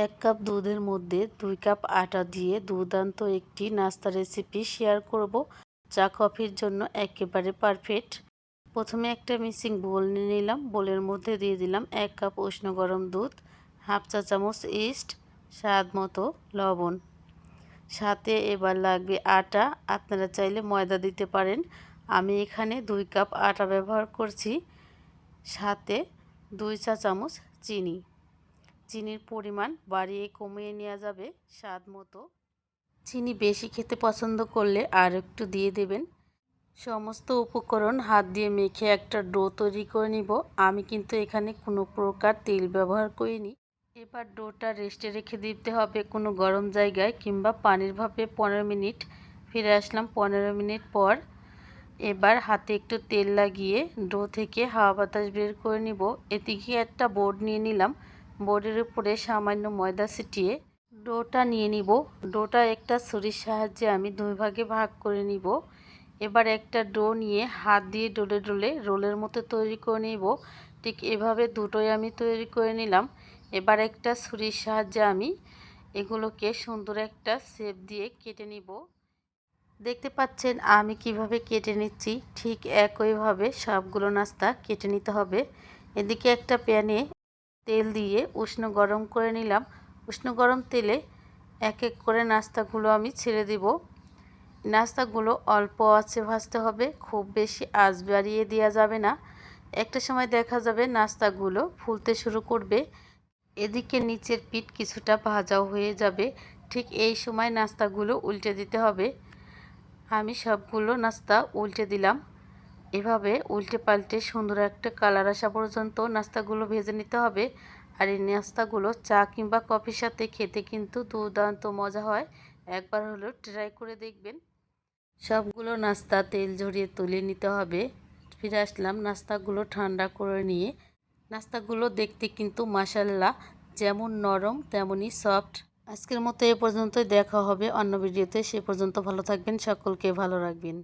এক কাপ দুধের মধ্যে দুই কাপ আটা দিয়ে দুর্দান্ত একটি নাস্তা রেসিপি শেয়ার করব চা কফির জন্য একেবারে পারফেক্ট প্রথমে একটা মিক্সিং বোল নিয়ে নিলাম। বোলের মধ্যে দিয়ে দিলাম এক কাপ উষ্ণ গরম দুধ, হাফ চা চামচ ইস্ট স্বাদ মতো লবণ। সাথে এবার লাগবে আটা। আপনারা চাইলে ময়দা দিতে পারেন। আমি এখানে দুই কাপ আটা ব্যবহার করছি। সাথে দুই চা চামচ চিনি। চিনির পরিমাণ বাড়িয়ে কমিয়ে নেওয়া যাবে স্বাদ মতো। চিনি বেশি খেতে পছন্দ করলে আর একটু দিয়ে দেবেন। সমস্ত উপকরণ হাত দিয়ে মেখে একটা ডো তৈরি করে নিব। আমি কিন্তু এখানে কোনো প্রকার তেল ব্যবহার করিনি। এবার ডোটা রেস্টে রেখে দিতে হবে কোনো গরম জায়গায় কিংবা পানির ভাপে পনেরো মিনিট। ফিরে আসলাম পনেরো মিনিট পর। এবার হাতে একটু তেল লাগিয়ে ডো থেকে হাওয়া বাতাস বের করে নিব। এদিকে একটা বোর্ড নিয়ে নিলাম। বোর্ডের উপরে সামান্য ময়দা ছিটিয়ে ডোটা নিয়ে নিব। ডোটা একটা ছুরির সাহায্যে আমি দুই ভাগে ভাগ করে নিব। এবার একটা ডো নিয়ে হাত দিয়ে ডোলে ডোলে রোলের মতো তৈরি করে নিব। ঠিক এভাবে দুটোই আমি তৈরি করে নিলাম। এবার একটা ছুরির সাহায্যে আমি এগুলোকে সুন্দর একটা শেপ দিয়ে কেটে নিব। দেখতে পাচ্ছেন আমি কীভাবে কেটে নিচ্ছি। ঠিক একইভাবে সবগুলো নাস্তা কেটে নিতে হবে। এদিকে একটা প্যানে তেল দিয়ে উষ্ণ গরম করে নিলাম। উষ্ণ গরম তেলে এক এক করে নাস্তাগুলো আমি ছেড়ে দিব। নাস্তাগুলো অল্প আছে ভাজতে হবে, খুব বেশি আঁচ বাড়িয়ে দেওয়া যাবে না। একটা সময় দেখা যাবে নাস্তাগুলো ফুলতে শুরু করবে। এদিকে নিচের পিঠ কিছুটা ভাজাও হয়ে যাবে। ঠিক এই সময় নাস্তাগুলো উল্টে দিতে হবে। আমি সবগুলো নাস্তা উল্টে দিলাম। এভাবে উল্টে পাল্টে সুন্দর একটা কালার আসা পর্যন্ত নাস্তাগুলো ভেজে নিতে হবে। আর এই নাস্তাগুলো চা কিংবা কফির সাথে খেতে কিন্তু দুর্দান্ত মজা হয়। একবার হলেও ট্রাই করে দেখবেন। সবগুলো নাস্তা তেল ঝরিয়ে তুলে নিতে হবে। ফিরে আসলাম নাস্তাগুলো ঠান্ডা করে নিয়ে। নাস্তাগুলো দেখতে কিন্তু মাসাল্লা যেমন নরম, তেমনই সফট। আজকের মতো এ পর্যন্তই। দেখা হবে অন্য ভিডিওতে। সে পর্যন্ত ভালো থাকবেন। সকলকে ভালো রাখবেন।